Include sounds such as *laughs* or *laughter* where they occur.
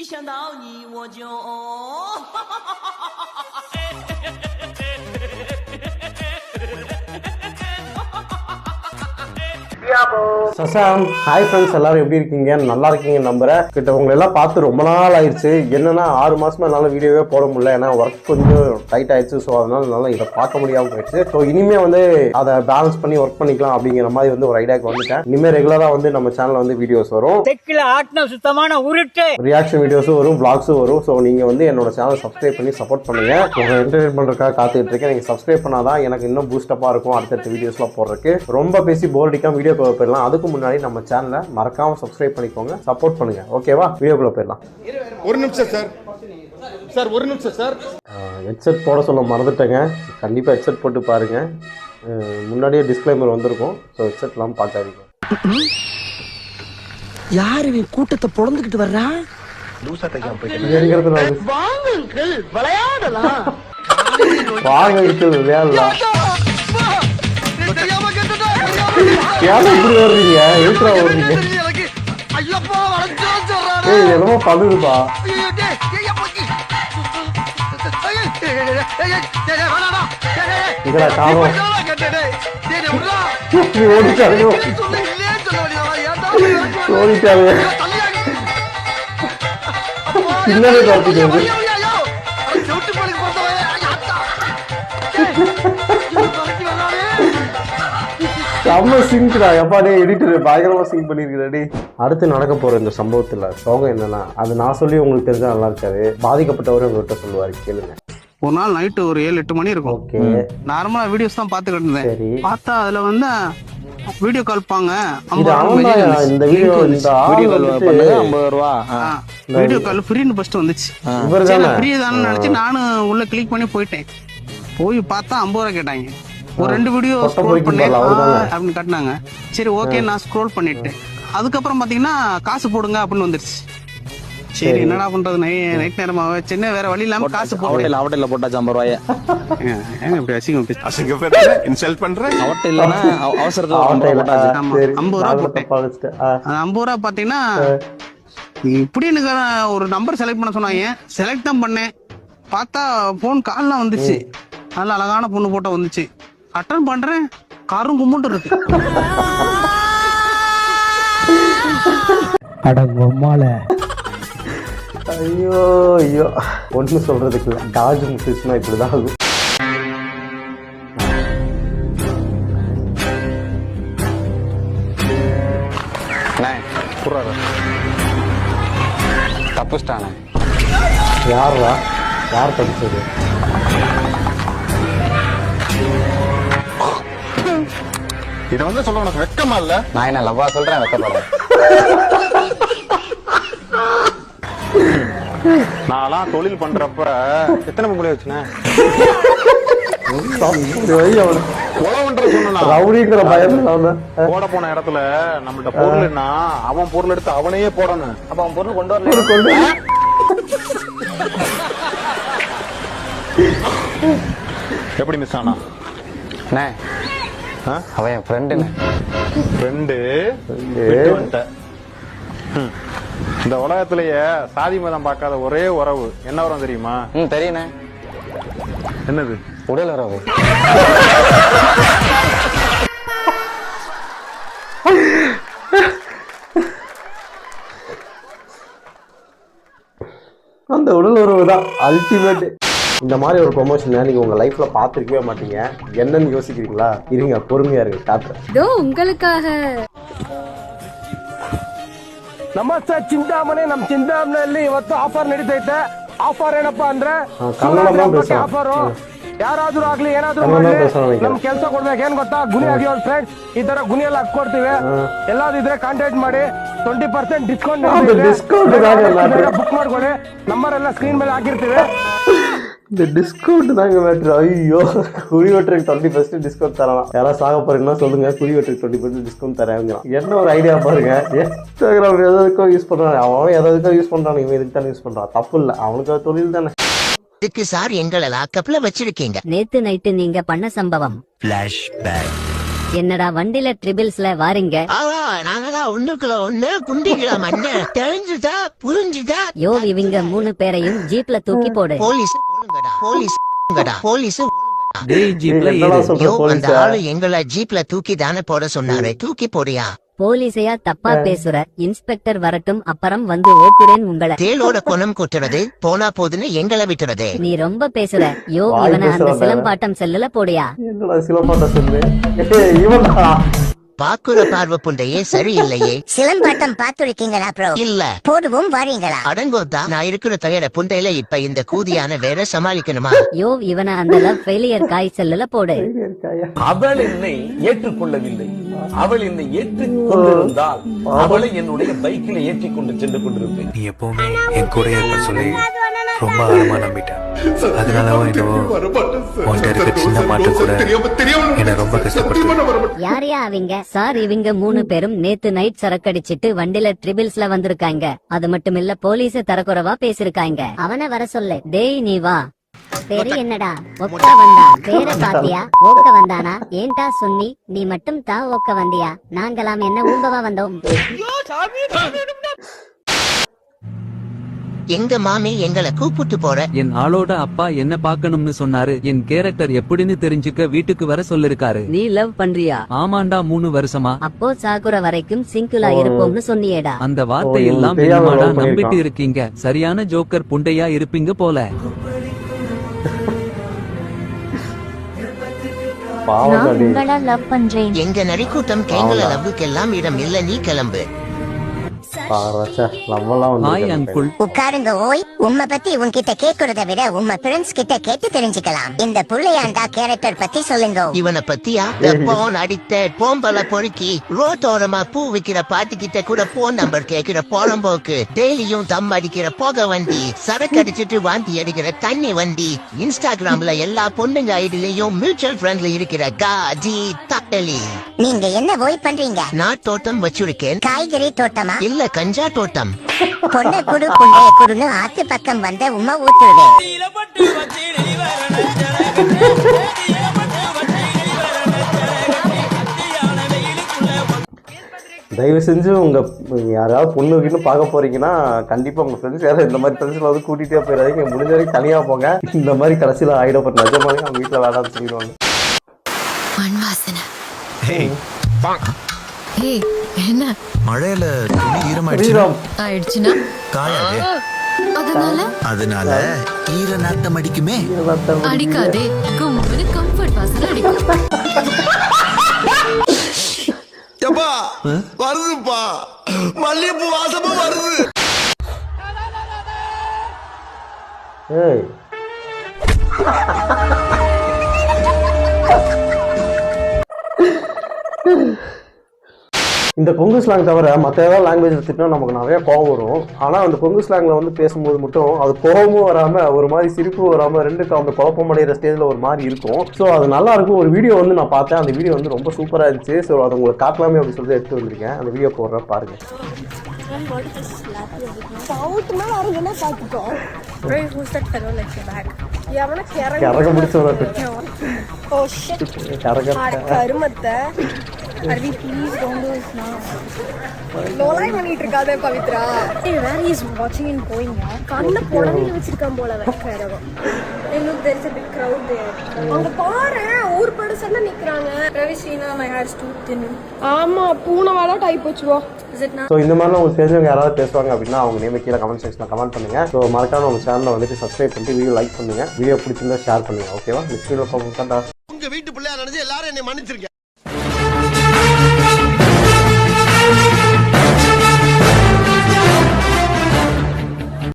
一想到你我就。*laughs* Shazam hi friends எல்லாரும் எப்படி இருக்கீங்க? நல்லா இருக்கீங்க நம்புறேன். கிட்ட உங்களை எல்லாம் பார்த்து ரொம்ப நாள் ஆயிடுச்சு. என்னன்னா ஆறு மாசமா என்னால வீடியோவே போட முடியல. ஏன்னா ஒர்க் கொஞ்சம் டைட் ஆயிடுச்சு. ஸோ அதனால என்னால இதை பார்க்க முடியாம போயிடுச்சு. ஸோ இனிமே வந்து அதை பேலன்ஸ் பண்ணி ஒர்க் பண்ணிக்கலாம் அப்படிங்கிற மாதிரி வந்து ஒரு ஐடியாக்கு வந்துட்டேன். இனிமே ரெகுலரா வந்து நம்ம சேனல்ல வந்து வீடியோஸ் வரும். தெக்கில ஆட்டின சுத்தமான உருட்டு. ரியாக்ஷன் வீடியோஸும் வரும் vlogsம் வரும். ஸோ நீங்க வந்து என்னோட சேனல் சப்ஸ்கிரைப் பண்ணி சப்போர்ட் பண்ணுங்க. உங்க என்டர்டைன் பண்றதுக்காக காத்துக்கிட்டு இருக்கேன். நீங்க சப்ஸ்கிரைப் பண்ணாதான் எனக்கு இன்னும் பூஸ்டப்பா இருக்கும் அடுத்தடுத்த வீடியோஸ்லாம் போடுறதுக்கு. ரொம்ப பேசி போர் அடிக்காம வீடியோக்குள்ள போயிடலாம். அதுக்கு முன்னாடி நம்ம சேனலை மறக்காம சப்ஸ்கிரைப் பண்ணிக்கோங்க. சப்போர்ட் பண்ணுங்க. ஓகேவா வீடியோக்குள்ள போயிடலாம். ஒரு நிமிஷம் சார் சார் ஒரு நிமிஷம் சார் ஹெட்செட் போட சொல்ல மறந்துட்டேங்க. கண்டிப்பாக ஹெட்செட் போட்டு பாருங்க. அஹ் முன்னாடியே டிஸ்க்ளைமர் வந்திருக்கும். ஸோ ஹெட்செட்லாம் பார்க்காதீங்க. யார் இவன் கூட்டத்தை பொழந்துகிட்டு வர்றா? நான் விளையாடலாம். வாங்க இருக்குது ஏன் இப்படி வர்றீங்க எதுக்குடா ஏய் என்னமோ பண்ணுதுப்பா இதடா காணோம் ஓடிட்டாரு ஓடிட்டாரு பின்னாடி பார்த்துட்டு செம்ம சிங்க்டா எப்பா டே எடிட்டர் பயங்கரமா சிங்க் பண்ணிருக்கிறடி அடுத்து நடக்க போற இந்த சம்பவத்துல சோகம் என்னன்னா அது நான் சொல்லி உங்களுக்கு தெரிஞ்சா நல்லா இருக்காது. பாதிக்கப்பட்டவர் உங்ககிட்ட சொல்லுவாரு கேளுங்க. ஒரு நாள் நைட்டு ஒரு ஏழு எட்டு மணி இருக்கும். ஓகே. நார்மலா வீடியோஸ் தான் பாத்துக்கிட்டு இருந்தேன். பார்த்தா அதுல வந்து வீடியோ கால் பாங்க. இது இந்த வீடியோ இந்த ஆள் வந்துட்டு வீடியோ கால் ஃப்ரீன்னு ஃபர்ஸ்ட் வந்துச்சு. இவர் தானே ஃப்ரீ தானே நினைச்சு நானும் உள்ள கிளிக் பண்ணி போயிட்டேன். போய் பார்த்தா ஐம்பது ரூபா கேட்டாங்க. ஒரு ரெண்டு வீடியோ ஸ்க்ரோல் பண்ணேன். அப்படின்னு கட்டினாங்க. சரி ஓகே நான் ஸ்க்ரோல் பண்ணிட்டேன். அதுக்கப்புறம் பாத்தீங்கன்னா காசு போடுங்க அப்படின்னு வந்துருச்சு. சரி என்னடா பண்றது? நைட் நேரமாக சின்ன வேற வழி இல்லாம காசு போடுறேன் அவட்டையில் போட்டாச்சு ஐம்பது ரூபாய இப்படி அசிங்கம் அசிங்கப்படுற இன்சல்ட் பண்ற. அவட்டை இல்லைன்னா அவ- அவசரத்துல ஐம்பது ரூபா போட்டேன். ஐம்பது ரூபா பாத்தீங்கன்னா இப்படி எனக்கு ஒரு நம்பர் செலக்ட் பண்ண சொன்னாங்க. செலக்ட் தான் பண்ணேன். பார்த்தா ஃபோன் கால்லாம் வந்துச்சு. நல்ல அழகான பொண்ணு போட்டோ வந்துச்சு. அட்டன் பண்றேன். காரும் கும்பிட்டு இருக்கு. ஐயோ ஐயோ. ஒன்றும் சொல்றதுக்கு இல்லை டாஜ் முசிஸ்னா இப்படிதான் ஆகும் தப்புச்சிட்டானே. யாரா யார் படிச்சது இத வந்து சொல்ல உனக்கு வெக்கமா இல்ல? நான் என்ன லவ்வா சொல்றேன் வெக்கப்படுறேன் நான்லாம் தொழில் பண்றப்ப எத்தனை பொம்பளை வச்சுனேன் போட போன இடத்துல நம்மள்ட்ட பொருள்னா அவன் பொருள் எடுத்து அவனையே போடணும். அப்ப அவன் பொருள் கொண்டு வரல கொண்டு எப்படி மிஸ் ஆனா? அவன் என் ஃப்ரெண்டுண்ணே ரெண்டு விட்டு வந்துட்ட. ம். இந்த உலகத்திலேயே சாதி மதம் பார்க்காத ஒரே உறவு. என்ன உறவு தெரியுமா? ம் தெரியுண்ணே. என்னது? உடல் உறவு. அந்த உடல் உறவு தான் அல்டிமேட் இந்த மாதிரி ஒரு ப்ரொமோஷனை நீங்க உங்க லைஃப்ல பார்த்துருக்கவே மாட்டீங்க என்னன்னு யோசிக்கிறீங்களா இருங்க பொறுமையா இருங்க காட்டுறேன் இதோ உங்களுக்காக ನಮಸ್ತೆ ಚಿಂತಾಮಣಿ ನಮ್ ಚಿಂತಾಮಣಿಯಲ್ಲಿ ಇವತ್ತು ಆಫರ್ ನಡೀತೈತೆ ಆಫರ್ ಏನಪ್ಪಾ ಅಂದ್ರೆ ಹಾ, ಕನ್ನಡ ಬೇಸ. ಆಫರ್ ಯಾರಾದ್ರೂ ಆಗ್ಲಿ ಏನಾದ್ರೂ ಕನ್ನಡ ಮಾಡ್ಲಿ ಬೇಸ ನನಗೆ. ನಮ್ ಕೆಲಸ ಕೊಡ್ಬೇಕು ಏನ್ ಗೊತ್ತಾ ಗುಣಿ ಆಗಿರೋ ಫ್ರೆಂಡ್ಸ್ ಈ ತರ ಗುಣಿ ಎಲ್ಲ ಹಾಕೊಡ್ತೀವಿ ಎಲ್ಲಾದಿದ್ರೆ ಕಾಂಟ್ಯಾಕ್ಟ್ ಮಾಡಿ ಟ್ವೆಂಟಿ ಪರ್ಸೆಂಟ್ ಡಿಸ್ಕೌಂಟ್ ಅದು discount ಇದಾಗಲ್ಲ ಅದು. ಬುಕ್ ಮಾಡ್ಕೊಳ್ಳಿ ನಂಬರ್ ಎಲ್ಲ ಸ್ಕ್ರೀನ್ ಮೇಲೆ ಹಾಕಿರ್ತೀವಿ இந்த டிஸ்கவுண்ட் தாங்க மேட்ரு ஐயோ குழி வெட்டுறதுக்கு டுவெண்ட்டி பர்சன்ட் டிஸ்கவுண்ட் தரலாம். யாராவது சாக போறீங்கன்னா சொல்லுங்க. குழி வெட்டுறதுக்கு டுவெண்ட்டி பர்சன்ட் டிஸ்கவுண்ட் தரேங்கிறான் என்ன ஒரு ஐடியா பாருங்க. இன்ஸ்டாகிராம் எதுக்கோ யூஸ் பண்றான். அவன் எதுக்கோ யூஸ் பண்றான். இவன் இதுக்கு தானே யூஸ் பண்றான்? தப்பு இல்லை. அவனுக்கு அது தொழில் தானே. இதுக்கு சார் எங்களை லாக்கப்ல வச்சிருக்கீங்க. நேத்து நைட்டு நீங்க பண்ண சம்பவம். என்னடா வண்டில ட்ரிபிள்ஸ்ல வாரீங்க? ஆவா நாங்க ஒண்ணுக்குள்ள ஒண்ணு குண்டிகளா மண்ண தெரிஞ்சுதா புரிஞ்சுதா யோ இவங்க மூணு பேரையும் ஜீப்ல தூக்கி போடு. போலீஸ் போலீஸ் அந்த ஆளு எங்களை ஜீப்ல தூக்கி தானே போட சொன்னாரு. தூக்கி போடியா போலீஸையா தப்பா பேசுற? இன்ஸ்பெக்டர் வரட்டும் அப்புறம் வந்து ஓக்குறேன் உங்களை. தேளோட குணம் குத்துறது போனா போதுன்னு எங்களை விட்டுறது. நீ ரொம்ப பேசுற. யோ இவனை அந்த சிலம்பாட்டம் செல்லுல போடியா? என்னடா சிலம்பாட்ட சொல்லு? பாக்குற பார்வை புண்டையே சரியில்லையே. சிலம்பாட்டம் பார்த்துருக்கீங்களா ப்ரோ இல்ல. போடுவோம் வரீங்களா? அடங்கோதா நான் இருக்கிற தயார புண்டையில இப்ப இந்த கூதியான வேற சமாளிக்கணுமா? யோ இவனை அந்த லவ் ஃபெயிலியர் காய் செல்லுல போடு. அவள் என்னை ஏற்றுக்கொள்ளவில்லை. அவள் என்னை ஏற்றுக் கொண்டிருந்தால் அவளை என்னுடைய பைக்கில் ஏற்றிக் கொண்டு சென்று கொண்டிருப்பேன். நீ எப்பவுமே என் கூட இருப்ப சொல்லி ரொம்ப ஆழமா நம்பிட்டேன் அதனாலவோ என்னவோ உன்கிட்ட இருக்க சின்ன மாற்றம் கூட என்னை ரொம்ப கஷ்டப்படுத்து யாரையா அவங்க? சார் இவங்க மூணு பேரும் நேத்து நைட் சரக்கடிச்சிட்டு வண்டில ட்ரிபிள்ஸ்ல வந்திருக்காங்க. அது மட்டும் இல்ல போலீஸ தரக்குறவா பேசிருக்காங்க அவனை வர சொல்லு. டேய் நீ வா. பேரு என்னடா? ஒக்க வந்தா. பேரை பாத்தியா? ஓக்க வந்தானா? ஏன்டா சொன்னி? நீ மட்டும் தா ஓக்க வந்தியா? நாங்களாம் என்ன ஊம்பவா வந்தோம்? எங்க மாமி எங்களை கூப்பிட்டு போற? என் ஆளோட அப்பா என்ன பார்க்கணும்னு சொன்னாரு. என் கேரக்டர் எப்படின்னு தெரிஞ்சுக்க வீட்டுக்கு வர சொல்லிருக்காரு. நீ லவ் பண்றியா? ஆமாண்டா மூணு வருஷமா. அப்போ சாகுற வரைக்கும் சிங்குலா இருப்போம்னு சொன்னியேடா. அந்த வார்த்தை எல்லாம் என்னமாடா. நம்பிட்டு இருக்கீங்க. சரியான ஜோக்கர் புண்டையா இருப்பீங்க போல. பாவம் லவ் பண்றேன். எங்க நரிக்கூட்டம் கேங்கல லவ்வுக்கெல்லாம் இடம் இல்ல நீ கிளம்பு. உட்காருங்க ஓய். உம்மை பத்தி உன்கிட்ட கேக்குறத விட உம்ம ஃப்ரெண்ட்ஸ் கிட்ட கேட்டு தெரிஞ்சுக்கலாம். இந்த புள்ளையாண்டா கேரக்டர் பத்தி சொல்லுங்க. இவனை பத்தியா? வெப்பம் அடித்த போம்பல பொறுக்கி ரோட்டோரமா பூ விக்கிற பாட்டி கிட்ட கூட போன் நம்பர் கேக்குற போலம்போக்கு டெய்லியும் தம் அடிக்கிற புகை வண்டி சரக்கு அடிச்சிட்டு வாந்தி அடிக்கிற தண்ணி வண்டி இன்ஸ்டாகிராம்ல எல்லா பொண்ணுங்க ஐடிலையும் மியூச்சுவல் ஃப்ரெண்ட்ல இருக்கிற காஜி தட்டலி. நீங்க என்ன ஓய் பண்றீங்க? நான் தோட்டம் வச்சிருக்கேன். காய்கறி தோட்டமா? இல்ல கஞ்சா தோட்டம். பொண்ணை குடு புண்டைய குடுன்னு ஆத்து பக்கம் வந்த உம்மா ஊத்துடுவேன் தயவு செஞ்சு உங்க யாராவது பொண்ணு கிட்ட பார்க்க போறீங்கன்னா கண்டிப்பா உங்க ஃப்ரெண்ட்ஸ் யாரும் இந்த மாதிரி ஃப்ரெண்ட்ஸ்ல வந்து கூட்டிட்டே போயிடாதீங்க. முடிஞ்ச வரைக்கும் தனியா போங்க. இந்த மாதிரி கடைசியில ஆயிடப்பட்ட நிஜமாவே அவங்க வீட்டுல வேணாம்னு சொல்லிடுவாங்க ஏய் என்ன? மழையில துணி புரியுதா? ஆயிடுச்சுன்னா? காயாது. அதனால? அதனால ஈர நாட்டம் அடிக்குமே அடிக்காதே. கும்முன்னு கம்ஃபர்ட் வாசல் அடிக்கும். வருதுப்பா. மல்லிகைப்பூ வாசமும் வருது. ஏய். இந்த கொங்கு ஸ்லாங் தவிர மற்ற ஏதாவது லாங்குவேஜில் திட்டினா நமக்கு நிறைய கோவம் வரும். ஆனால் அந்த கொங்கு ஸ்லாங்கில் வந்து பேசும்போது மட்டும் அது கோவமும் வராமல் ஒரு மாதிரி சிரிப்பும் வராமல் ரெண்டுக்கு அந்த குழப்பம் அடைகிற ஸ்டேஜில் ஒரு மாதிரி இருக்கும். ஸோ அது நல்லா இருக்கும். ஒரு வீடியோ வந்து நான் பார்த்தேன். அந்த வீடியோ வந்து ரொம்ப சூப்பராக இருந்துச்சு. ஸோ அது உங்களுக்கு காட்டலாமே அப்படின்னு சொல்லிட்டு எடுத்து வந்திருக்கேன். அந்த வீடியோ போடுறேன் பாருங்க. கரக முடிச்சவன கரக கருமத்தை அரவி ப்ளீஸ் டோன்ட் டு லோலாய் பண்ணிட்டு இருக்காதே பவித்ரா? ஏய் வேர் இஸ் வாட்சிங் இன் கோயிங் கண்ண புடவையில வச்சிருக்கான் போல கரகம் *laughs* இன்னும் big crowd there அங்க பாரு ஊர் படுசல்ல நிக்கறாங்க. Ravi Sreena my hair too thin ஆமா பூனை வாடா டைப் வச்சுவோ ஸோ இந்த மாதிரிலாம் உங்களுக்கு தெரிஞ்சவங்க யாராவது பேசுவாங்க அப்படின்னா அவங்க நேம் கீழே கமெண்ட் செக்ஷனில் கமெண்ட் பண்ணுங்க. ஸோ மறக்காம உங்க சேனலை வந்துட்டு சப்ஸ்கிரைப் பண்ணிட்டு வீடியோ லைக் பண்ணுங்க. வீடியோ பிடிச்சிருந்தா ஷேர் பண்ணுங்க ஓகேவா நெக்ஸ்ட் வீடியோ பார்ப்போம் உங்க வீட்டு பிள்ளையா நினைச்சு எல்லாரும் என்னை மன்னிச்சிருக்க